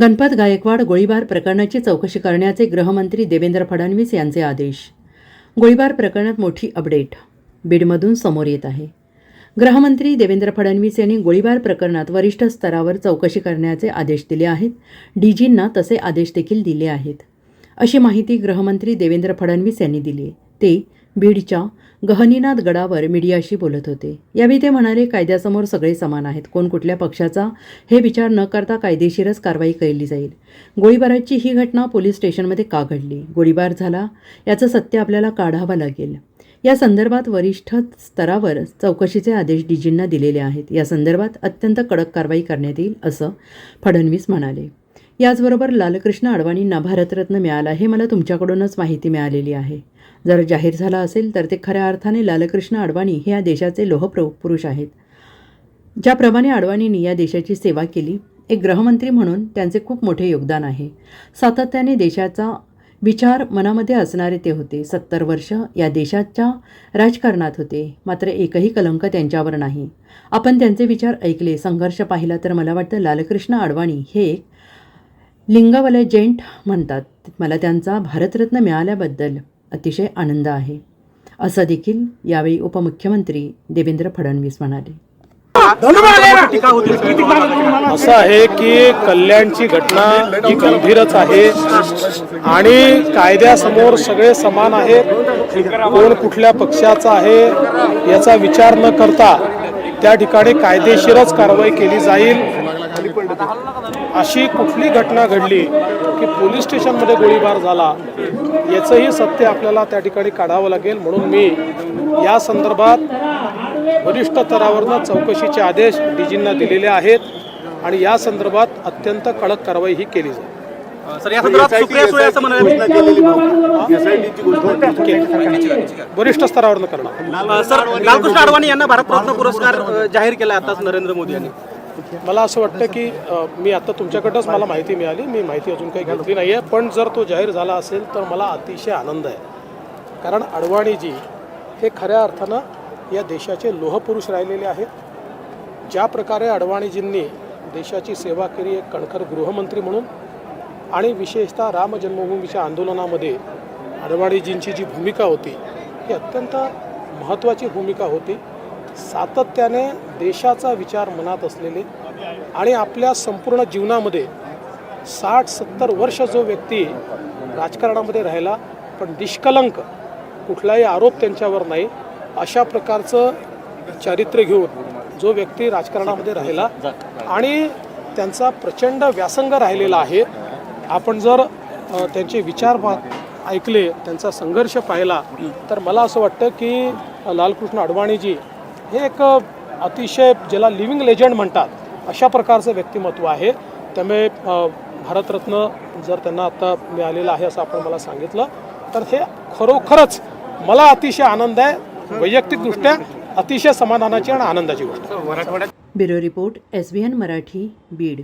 गणपत गायकवाड गोळीबार प्रकरणाची चौकशी करण्याचे गृहमंत्री देवेंद्र फडणवीस यांचे आदेश. गोळीबार प्रकरणात मोठी अपडेट. बीडमधून समोर येत आहे. गृहमंत्री देवेंद्र फडणवीस यांनी गोळीबार प्रकरणात वरिष्ठ स्तरावर चौकशी करण्याचे आदेश दिले आहेत. डीजींना तसे आदेश देखील दिले आहेत. अशी माहिती गृहमंत्री देवेंद्र फडणवीस यांनी दिली ते बीडच्या गहनीनाथ गडावर मीडियाशी बोलत होते. यावेळी ते म्हणाले कायद्यासमोर सगळे समान आहेत. कोण कुठल्या पक्षाचा हे विचार न करता कायदेशीरच कारवाई केली जाईल. गोळीबाराची ही घटना पोलीस स्टेशनमध्ये का घडली? गोळीबार झाला? याचं सत्य आपल्याला काढावं लागेल. या संदर्भात वरिष्ठ स्तरावर चौकशीचे आदेश डीजींना दिलेले आहेत. या संदर्भात अत्यंत कडक कारवाई करण्यात येईल असं फडणवीस म्हणाले. याचबरोबर लालकृष्ण अडवाणींना भारतरत्न मिळाला हे मला तुमच्याकडूनच माहिती मिळालेली आहे. जर जाहीर झाला असेल तर ते खऱ्या अर्थाने लालकृष्ण अडवाणी हे या देशाचे लोहप्र पुरुष आहेत. ज्याप्रमाणे अडवाणींनी या देशाची सेवा केली एक गृहमंत्री म्हणून त्यांचे खूप मोठे योगदान आहे. सातत्याने देशाचा विचार मनामध्ये असणारे ते होते. सत्तर वर्ष या देशाच्या राजकारणात होते. मात्र एकही कलंक त्यांच्यावर नाही. आपण त्यांचे विचार ऐकले संघर्ष पाहिला तर मला वाटतं लालकृष्ण अडवाणी हे एक लिंगवलजेंट म्हणतात. मला त्यांचा भारतरत्न मिळाल्याबद्दल अतिशय आनंद आहे. असं देखील यावेळी उपमुख्यमंत्री देवेंद्र फडणवीस म्हणाले. असं आहे की कल्याणची घटना ही गंभीरच आहे आणि कायद्यासमोर सगळे समान आहेत. कोण कुठल्या पक्षाचा आहे याचा विचार न करता त्या ठिकाणी कायदेशीरच कारवाई केली जाईल. अशी कुठली घटना घडली की पोलीस स्टेशनमध्ये गोळीबार झाला याचंही सत्य आपल्याला त्या ठिकाणी काढावं लागेल. म्हणून मी या संदर्भात वरिष्ठ स्तरावरनं चौकशीचे आदेश डीजींना दिलेले आहेत आणि या संदर्भात अत्यंत कडक कारवाई ही केली जाईल. सर या संदर्भात सुप्रिया सुळे असं म्हणाले वरिष्ठ स्तरावरनं करणार. सर लालकृष्ण अडवाणी यांना भारतरत्न पुरस्कार जाहीर केला आताच नरेंद्र मोदी यांनी. मला असं वाटतं की मी आता तुमच्याकडंच मला माहिती मिळाली. मी माहिती अजून काही घेतली नाही आहे पण जर तो जाहीर झाला असेल तर मला अतिशय आनंद आहे. कारण अडवाणीजी हे खऱ्या अर्थानं या देशाचे लोहपुरुष राहिलेले आहेत. ज्या प्रकारे अडवाणीजींनी देशाची सेवा केली एक कणखर गृहमंत्री म्हणून आणि विशेषतः राम जन्मभूमीच्या आंदोलनामध्ये अडवाणीजींची जी भूमिका होती ही अत्यंत महत्त्वाची भूमिका होती. सातत्याने देशाचा विचार मनात असलेले आणि आपल्या संपूर्ण जीवनामध्ये साठ सत्तर वर्ष जो व्यक्ती राजकारणामध्ये राहिला पण निष्कलंक कुठलाही आरोप त्यांच्यावर नाही अशा प्रकारचं चारित्र्य घेऊन जो व्यक्ती राजकारणामध्ये राहिला आणि त्यांचा प्रचंड व्यासंग राहिलेला आहे. आपण जर त्यांचे विचार पा- ऐकले त्यांचा संघर्ष पाहिला तर मला असं वाटतं की लालकृष्ण अडवाणीजी हे एक अतिशय ज्याला लिव्हिंग लेजंड म्हणतात अशा प्रकारचं व्यक्तिमत्व आहे. त्यामुळे भारतरत्न जर त्यांना आता मिळालेलं आहे असं आपण मला सांगितलं तर हे खरोखरच मला अतिशय आनंद आहे. वैयक्तिकदृष्ट्या अतिशय समाधानाची आणि आनंदाची गोष्ट bureau report S B N Marathi Beed.